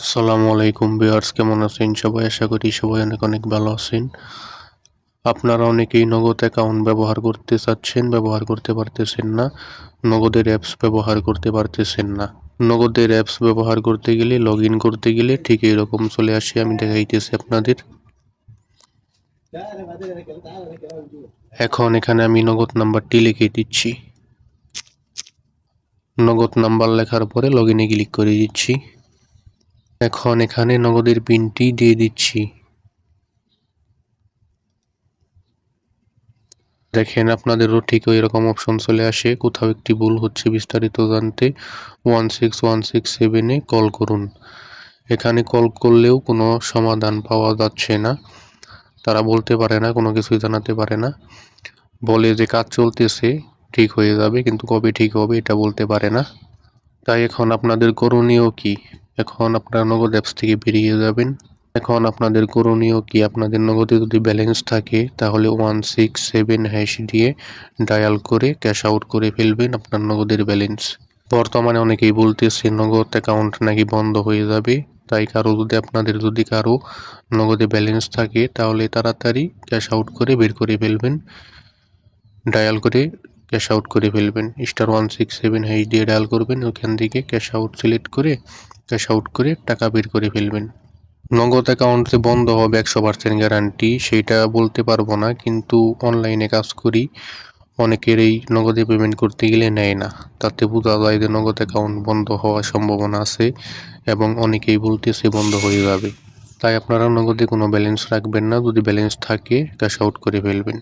আসসালামু আলাইকুম বিয়ার্স কেমন আছেন সবাই? আশা করি সবাই অনেক অনেক ভালো আছেন। আপনারা অনেকেই নগদ অ্যাকাউন্ট ব্যবহার করতে চাচ্ছেন, ব্যবহার করতে পারতেছেন না। নগদের অ্যাপস ব্যবহার করতে পারতেছেন না। নগদের অ্যাপস ব্যবহার করতে গেলে লগ ইন করতে গেলে ঠিক এরকম চলে আসে, আমি দেখাইতেছি আপনাদের। এখন এখানে আমি নগদ নাম্বারটি লিখে দিচ্ছি। নগদ নাম্বার লেখার পরে লগ ইনে ক্লিক করে দিচ্ছি। এখন এখানে নগদের পিনটি দিয়ে দিচ্ছি। দেখেন, আপনাদেরও ঠিক ওই রকম অপশন চলে আসে। কোথাও একটি ভুল হচ্ছে বিস্তারিত জানতে ওয়ান সিক্স ওয়ান সিক্স সেভেনে কল করুন। এখানে কল করলেও কোনো সমাধান পাওয়া যাচ্ছে না। তারা বলতে পারে না, কোনো কিছুই জানাতে পারে না। বলে যে কাজ চলতেছে, ঠিক হয়ে যাবে, কিন্তু কবে ঠিক হবে এটা বলতে পারে না। তাই এখন আপনাদের করণীয় কি? এখন আপনারা নগদ অ্যাপস থেকে বেরিয়ে যাবেন। এখন আপনাদের করণীয় কি? আপনাদের নগদে যদি ব্যালেন্স থাকে, তাহলে ওয়ান সিক্স সেভেন হ্যাশ দিয়ে ডায়াল করে ক্যাশ আউট করে ফেলবেন আপনার নগদের ব্যালেন্স বর্তমানে অনেকেই বলতেছে, নগদ অ্যাকাউন্ট নাকি বন্ধ হয়ে যাবে। তাই কারও যদি আপনাদের যদি কারও নগদে ব্যালেন্স থাকে, তাহলে তাড়াতাড়ি ক্যাশ আউট করে বের করে ফেলবেন। ডায়াল করে ক্যাশ আউট করে ফেলবেন। Star one six seven hash দিয়ে ডায়াল করবেন। ওখান থেকে ক্যাশ আউট সিলেক্ট করে ক্যাশ আউট করে টাকা বের করে ফেলবেন। নগদ অ্যাকাউন্ট বন্ধ হবে একশো পার্সেন্ট গ্যারান্টি সেইটা বলতে পারব না, কিন্তু অনলাইনে কাজ করি অনেকের এই নগদে পেমেন্ট করতে গেলে নেয় না। তাতে বোঝা যায় যে নগদ অ্যাকাউন্ট বন্ধ হওয়ার সম্ভাবনা আছে এবং অনেকেই বলতেছে বন্ধ হয়ে যাবে। তাই আপনারা নগদে কোনো ব্যালেন্স রাখবেন না, যদি ব্যালেন্স থাকে, ক্যাশ আউট করে ফেলবেন।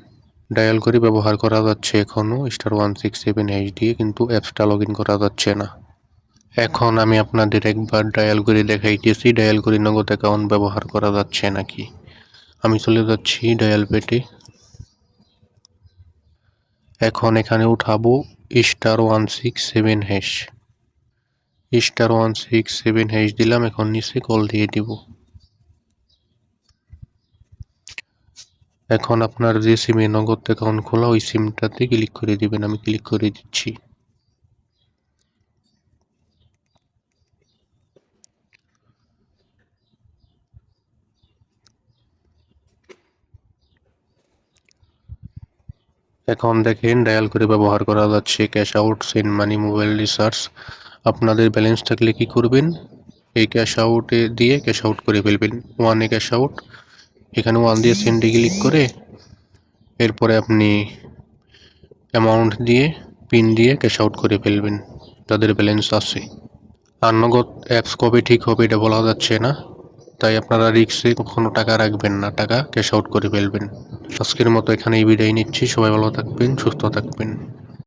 ডায়াল করে ব্যবহার করা যাচ্ছে এখনও star one six seven H দিয়ে কিন্তু অ্যাপসটা লগ ইন করা যাচ্ছে না। এখন আমি আপনাদের একবার ডায়াল করে দেখাইতেছি, ডায়াল করে নগদ অ্যাকাউন্ট ব্যবহার করা যাচ্ছে নাকি? আমি চলে যাচ্ছি ডায়াল পেটে এখন এখানে উঠাবো star one six seven hash star one six seven hash দিলাম, এখন নিচে কল দিয়ে দিব। এখন আপনার যে সিমে নগদ অ্যাকাউন্ট খোলা, ওই সিমটাতে ক্লিক করে দিবেন, আমি ক্লিক করে দিচ্ছি। এখন দেখেন ডায়াল করে ব্যবহার করা যাচ্ছে cash out send money mobile recharge আপনাদের ব্যালেন্স থাকলে কি করবেন? এই ক্যাশ আউটে দিয়ে ক্যাশ আউট করে ফেলবেন। ওয়ানে ক্যাশ আউট এখানে ওয়ান দিয়ে সেন্ডে ক্লিক করে এরপরে আপনি অ্যামাউন্ট দিয়ে পিন দিয়ে ক্যাশ আউট করে ফেলবেন। তাদের ব্যালেন্স আছে। আর নগদ অ্যাপস কবে ঠিক হবে এটা বলা যাচ্ছে না। তাই আপনারা রিক্সে কখনো টাকা রাখবেন না, টাকা ক্যাশ আউট করে ফেলবেন। আজকের মতো এখানেই বিদায় নিচ্ছি, সবাই ভালো থাকবেন, সুস্থ থাকবেন।